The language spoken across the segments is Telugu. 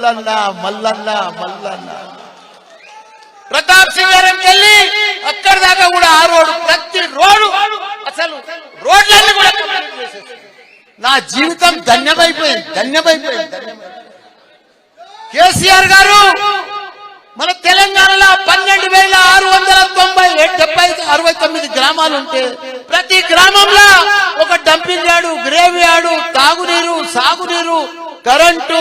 మల్లన్న మల్లన్న మల్లన్న ప్రతాప్ సింగారంకి వెళ్ళి అక్కడి దాకా కూడా ఆ రోడ్డు ప్రతి రోడ్డు అసలు రోడ్లన్నీ కూడా. నా జీవితం ధన్యమైపోయింది ధన్యమైపోయింది ధన్యమైపోయింది. కేసీఆర్ గారు మన తెలంగాణలో పన్నెండు వేల ఆరు వందల తొంభై డెబ్బై అరవై తొమ్మిది గ్రామాలు ఉంటే ప్రతి గ్రామంలో ఒక డంపింగ్ యార్డు గ్రేవ్ యార్డు తాగునీరు సాగునీరు కరెంటు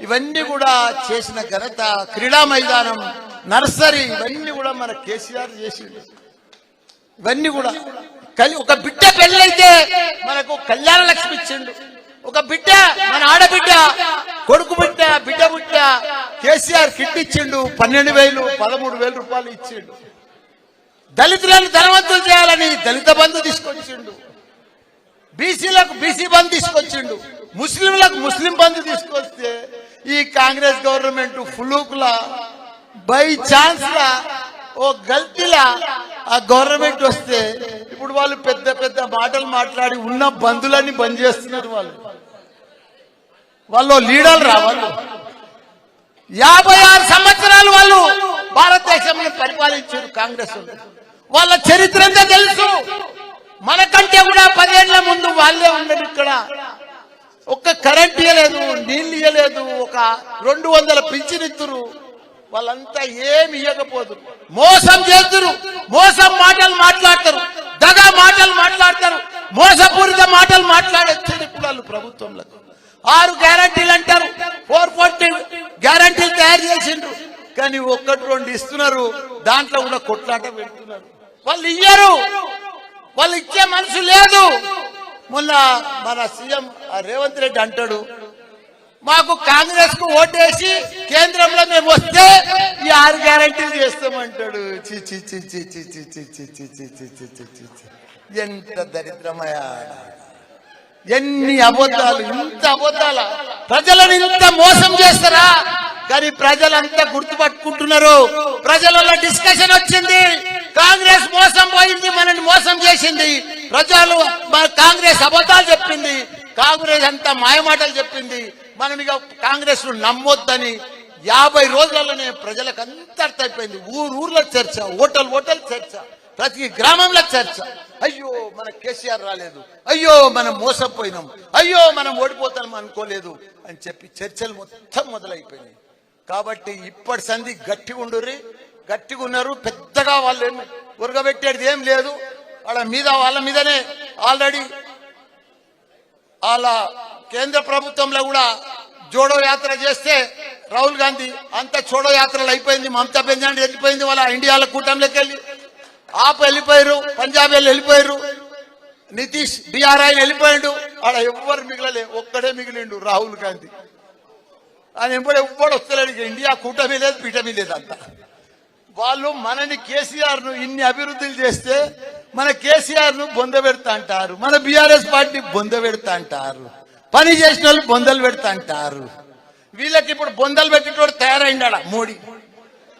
ఇవన్నీ కూడా చేసిన ఘనత క్రీడా మైదానం నర్సరీ ఇవన్నీ కూడా మన కేసీఆర్ చేసిండు. ఇవన్నీ కూడా. కలి- ఒక బిడ్డ పెళ్ళైతే మనకు కళ్యాణ లక్ష్మి ఇచ్చిండు. ఒక బిడ్డ మన ఆడబిడ్డ కొడుకు బిడ్డ బిడ్డ బిడ్డ కేసీఆర్ కిట్ ఇచ్చిండు పన్నెండు వేలు పదమూడు వేల రూపాయలు ఇచ్చిండు. దళితులను ధనవంతులు చేయాలని దళిత బంధు తీసుకొచ్చిండు. బీసీలకు బీసీ బంద్ తీసుకొచ్చిండు. ముస్లింలకు ముస్లిం బంధు తీసుకొస్తే ఈ కాంగ్రెస్ గవర్నమెంట్ ఫులూకులా బై ఛాన్స్ లా ఓ గల్తీలా ఆ గవర్నమెంట్ వస్తే ఇప్పుడు వాళ్ళు పెద్ద పెద్ద మాటలు మాట్లాడి ఉన్న బంధులన్నీ బంద్ చేస్తున్నారు వాళ్ళు. వాళ్ళు లీడర్లు రా వాళ్ళు. యాభై ఆరు సంవత్సరాలు వాళ్ళు భారతదేశంలో పరిపాలించారు కాంగ్రెస్ వాళ్ళ. చరిత్ర తెలుసు? మనకంటే కూడా పదేళ్ళ ముందు వాళ్ళే ఉన్నారు ఇక్కడ. ఒక్క కరెంట్ ఇవ్వలేదు నీళ్ళు ఇవ్వలేదు ఒక రెండు వందల పింఛనిత్తురు. వాళ్ళంతా ఏమి ఇవ్వకపోదు మోసం చేస్తురు మోసం మాటలు మాట్లాడతారు దగా మాటలు మాట్లాడతారు మోసపూరిత మాటలు మాట్లాడొచ్చారు ఇప్పుడు వాళ్ళు ప్రభుత్వంలో ఆరు గ్యారంటీలు అంటారు ఫోర్ ఫోర్టీ గ్యారంటీలు తయారు చేసిండ్రు. కానీ ఒక్కటి రెండు ఇస్తున్నారు దాంట్లో కూడా కొట్లాట పెడుతున్నారు. వాళ్ళు ఇయ్యరు వాళ్ళు ఇచ్చే మనసు లేదు. మొన్న మన సీఎం రేవంత్ రెడ్డి అంటాడు మాకు కాంగ్రెస్కు ఓటేసి కేంద్రంలో మేము వస్తే ఈ ఆరు గ్యారంటీలు చేస్తామంటాడు ఎంత దరిద్రమయ ఎన్ని అబద్ధాలు ఇంత అబద్ధాల ప్రజలను ఇంత మోసం చేస్తారా కానీ ప్రజలంతా గుర్తుపట్టుకుంటున్నారు ప్రజలలో డిస్కషన్ వచ్చింది కాంగ్రెస్ మోసం పోయింది మనల్ని మోసం చేసింది. ప్రజలు మన కాంగ్రెస్ అబద్ధాలు చెప్పింది. కాంగ్రెస్ అంతా మాయమాటలు చెప్పింది. మనం ఇక కాంగ్రెస్ను నమ్మొద్దని యాభై రోజులలోనే ప్రజలకు అంత అర్థమైపోయింది. ఊరు ఊర్లో చర్చ ఓటల్ ఓటల్ చర్చ ప్రతి గ్రామంలో చర్చ. అయ్యో మన కేసీఆర్ రాలేదు. అయ్యో మనం మోసపోయినాం. అయ్యో మనం ఓడిపోతాం అనుకోలేదు అని చెప్పి చర్చలు మొత్తం మొదలైపోయినాయి. కాబట్టి ఇప్పటి సంధి గట్టిగా ఉండుర్రి. గట్టిగా ఉన్నారు పెద్దగా వాళ్ళు ఉరగబెట్టేది ఏం లేదు. వాళ్ళ మీద వాళ్ళ మీదనే ఆల్రెడీ వాళ్ళ కేంద్ర ప్రభుత్వంలో కూడా జోడో యాత్ర చేస్తే రాహుల్ గాంధీ అంత చోడో యాత్రలు అయిపోయింది మమతా బెంజాండి వెళ్ళిపోయింది వాళ్ళ ఇండియాలో కూటమిలోకి వెళ్ళి. ఆప్ వెళ్ళిపోయారు పంజాబ్ వెళ్ళి వెళ్ళిపోయారు నితీష్ బీఆర్ ఆయన వెళ్ళిపోయాడు. ఆడ ఎవ్వరు మిగలలే ఒక్కడే మిగిలిండు రాహుల్ గాంధీ. ఆయన ఎప్పుడు ఎవ్వడు వస్తలేడు ఇండియా కూటమి లేదు పీటమి లేదు అంతా. వాళ్ళు మనని కేసీఆర్ను ఇన్ని అభివృద్ధులు చేస్తే మన కేసీఆర్ను బొంద పెడతా అంటారు. మన బీఆర్ఎస్ పార్టీ బొంద పెడతా అంటారు. పని చేసిన వాళ్ళు బొందలు పెడతా అంటారు. వీళ్ళకి ఇప్పుడు బొందలు పెట్టేటోడు తయారైండా మోడీ.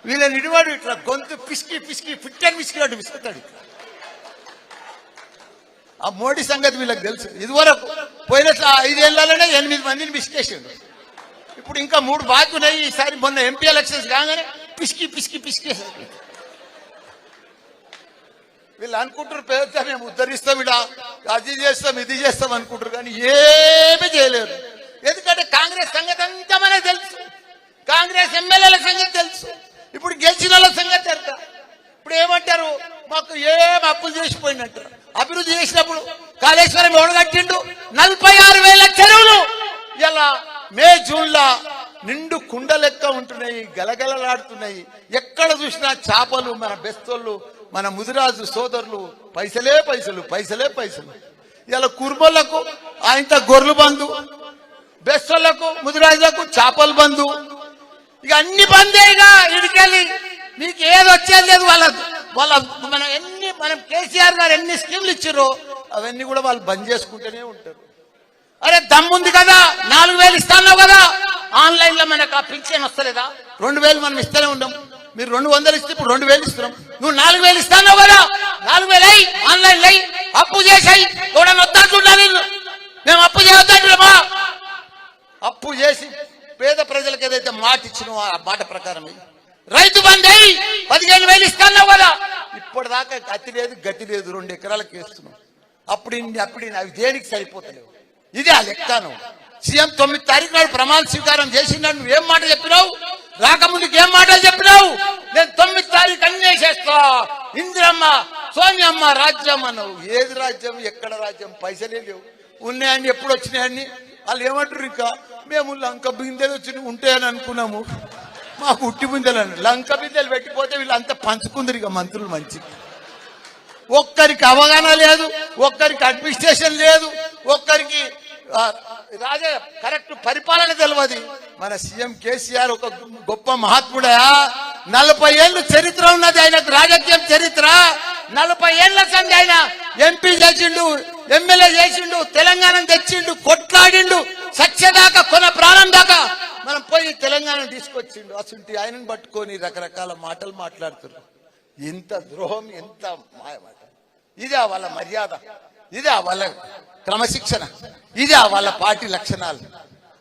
వీళ్ళని ఇడివాడు ఇట్లా గొంతు పిసికి పిసికి ఫిట్టని పిసికినట్టు పిసుకుతాడు ఆ మోడీ సంగతి వీళ్ళకి తెలుసు. ఇదివరకు పోయిన ఐదేళ్ళలోనే ఎనిమిది మందిని పిసికేసిండు. ఇప్పుడు ఇంకా మూడు బాకీ ఉన్నాయి ఈసారి మొన్న ఎంపీ ఎలక్షన్స్ కాగానే పిసికి పిసికి పిసికి. వీళ్ళు అనుకుంటారు పేద మేము ఉద్ధరిస్తాం ఇడ అది చేస్తాం ఇది చేస్తాం అనుకుంటారు కానీ ఏమీ చేయలేరు. ఎందుకంటే కాంగ్రెస్ సంగతి అంతా మనకు తెలుసు. కాంగ్రెస్ ఎమ్మెల్యేల సంగతి తెలుసు. ఇప్పుడు గెలిచిన వాళ్ళ సంగతి తెలుసా ఇప్పుడు ఏమంటారు? మాకు ఏం అప్పులు చేసిపోయినట్టారు అభివృద్ధి చేసినప్పుడు కాళేశ్వరం ఎవడు కట్టిండు? నలభై ఆరు వేల చెరువులు. ఇలా మే జూన్ నిండు కుండ లెక్క ఉంటున్నాయి గలగలలాడుతున్నాయి. ఎక్కడ చూసినా చేపలు మన బెస్తోళ్ళు మన ముదిరాజు సోదరులు పైసలే పైసలు పైసలే పైసలు. ఇలా కుర్మలకు ఆయన గొర్రెలు బంధు. బెస్తోళ్ళకు ముదిరాజులకు చేపలు బంధు. ఇక అన్ని బందేగా ఇడికెళ్ళి మీకు ఏది వచ్చేది లేదు వాళ్ళ వాళ్ళ మనం ఎన్ని మనం కేసీఆర్ గారు ఎన్ని స్కీమ్లు ఇచ్చారో అవన్నీ కూడా వాళ్ళు బంద్ చేసుకుంటూనే ఉంటారు. అరే దమ్ముంది కదా నాలుగు వేలు ఇస్తాను కదా. ఆన్లైన్లో మనకు ఆ పింఛన్ వస్తలేదా? రెండు వేలు మనం ఇస్తూనే ఉన్నాం మీరు రెండు వందలు ఇస్తే ఇప్పుడు రెండు వేలు ఇస్తున్నాం. నువ్వు నాలుగు వేలు ఇస్తాను కదా. నాలుగు వేలు అయి ఆన్లైన్ అయి అప్పు చేసాయి. కూడా వద్దంటున్నా నేను మేము అప్పు చేయొద్దంటున్నామా అప్పు చేసి పేద ప్రజలకు ఏదైతే మాట ఇచ్చినో ఆ మాట ప్రకారం రైతు బంద్ అయి పదిహేను వేలు ఇస్తాను కదా. ఇప్పటిదాకా గతి లేదు గతి లేదు. రెండు ఎకరాలకు వేస్తున్నాం. అప్పుడు ఇన్ని అప్పుడు అవి దేనికి సరిపోతలేవు? ఇది ఆ లెక్కను. సీఎం తొమ్మిది తారీఖు నాడు ప్రమాణ స్వీకారం చేసిండు నువ్వు ఏం మాట చెప్పినావు? రాకముందుకు ఏం మాట చెప్పినావు? నేను తొమ్మిది తారీఖు అన్నీ చేస్తా. ఇందిరమ్మ సోనియమ్మ రాజ్యం అన్నావు. ఏది రాజ్యం? ఎక్కడ రాజ్యం? పైసలే లేవు. ఉన్నాయని ఎప్పుడు వచ్చినాయని వాళ్ళు ఏమంటారు ఇంకా? మేము లంక బిందెలు వచ్చి ఉంటాయని అనుకున్నాము. మాకు ఉట్టి బిందెలు అని. లంక బిందెలు పెట్టిపోతే వీళ్ళంతా పంచుకుందరు ఇక మంత్రులు మంచి. ఒక్కరికి అవగాహన లేదు ఒక్కరికి అడ్మినిస్ట్రేషన్ లేదు ఒక్కరికి రాజా కరెక్ట్ పరిపాలన తెలియదు మన సీఎం కేసీఆర్ ఒక గొప్ప మహాత్ముడా. నలభై ఏళ్ళు చరిత్ర ఉన్నది ఆయనకు రాజకీయం చరిత్ర. నలభై ఏళ్ళ సంది ఆయన ఎంపీ చేసిండు ఎమ్మెల్యే చేసిండు తెలంగాణ తెచ్చిండు కొట్లాడిండు సత్యదాకా కొన ప్రాణం దాకా మనం పోయి తెలంగాణ తీసుకొచ్చిండు. అసలు ఆయనను పట్టుకొని రకరకాల మాటలు మాట్లాడుతున్నారు. ఎంత ద్రోహం ఎంత మాయమాట ఇదే వాళ్ళ మర్యాద. ఇదే వాళ్ళ క్రమశిక్షణ. ఇదే వాళ్ళ పార్టీ లక్షణాలు.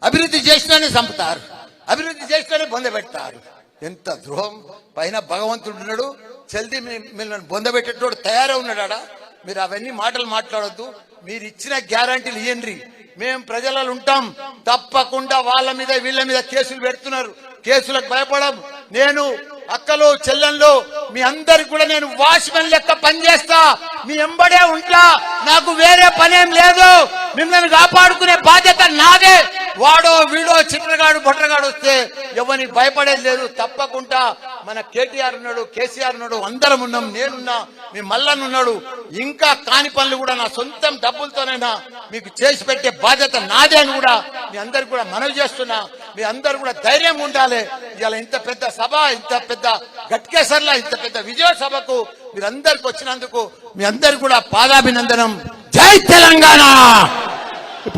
అభివృద్ధి చేసినానే చంపుతారు. అభివృద్ధి చేసినానే బొందబెడతారు ఎంత ద్రోహం. పైన భగవంతుడు ఉన్నాడు. చల్ది మీ- మిమ్మల్ని బొందబెట్టేటోడు తయారై ఉన్నాడా మీరు అవన్నీ మాటలు మాట్లాడొద్దు. మీరు ఇచ్చిన గ్యారంటీలు ఇయ్యండి. మేము ప్రజలలో ఉంటాం. తప్పకుండా వాళ్ళ మీద వీళ్ళ మీద కేసులు పెడుతున్నారు. కేసులకు భయపడం. నేను అక్కలు చెల్లెళ్ళు మీ అందరికి కూడా నేను వాచ్మెన్ లెక్క పనిచేస్తా. మీ ఎంబడే ఉంటా. నాకు వేరే పనేం లేదు. మిమ్మల్ని కాపాడుకునే బాధ్యత నాదే. వాడో వీడో చిన్నగాడు బొట్రగాడు వస్తే ఎవరిని భయపడేది లేదు. తప్పకుండా మన కేటీఆర్ ఉన్నాడు కేసీఆర్ ఉన్నాడు అందరం ఉన్నాం నేనున్నా మీ మల్లన్ ఉన్నాడు. ఇంకా కాని పనులు కూడా నా సొంతం డబ్బులతోనైనా మీకు చేసి పెట్టే బాధ్యత నాదే అని కూడా మీ అందరికి కూడా మనవి చేస్తున్నా. మీ అందరు కూడా ధైర్యం ఉండాలి. ఇవాళ ఇంత పెద్ద సభ ఇంత పెద్ద గట్కేసర్లా ఇంత పెద్ద విజయ సభకు మీరందరికి వచ్చినందుకు మీ అందరు కూడా పాదాభినందనం. జై తెలంగాణ!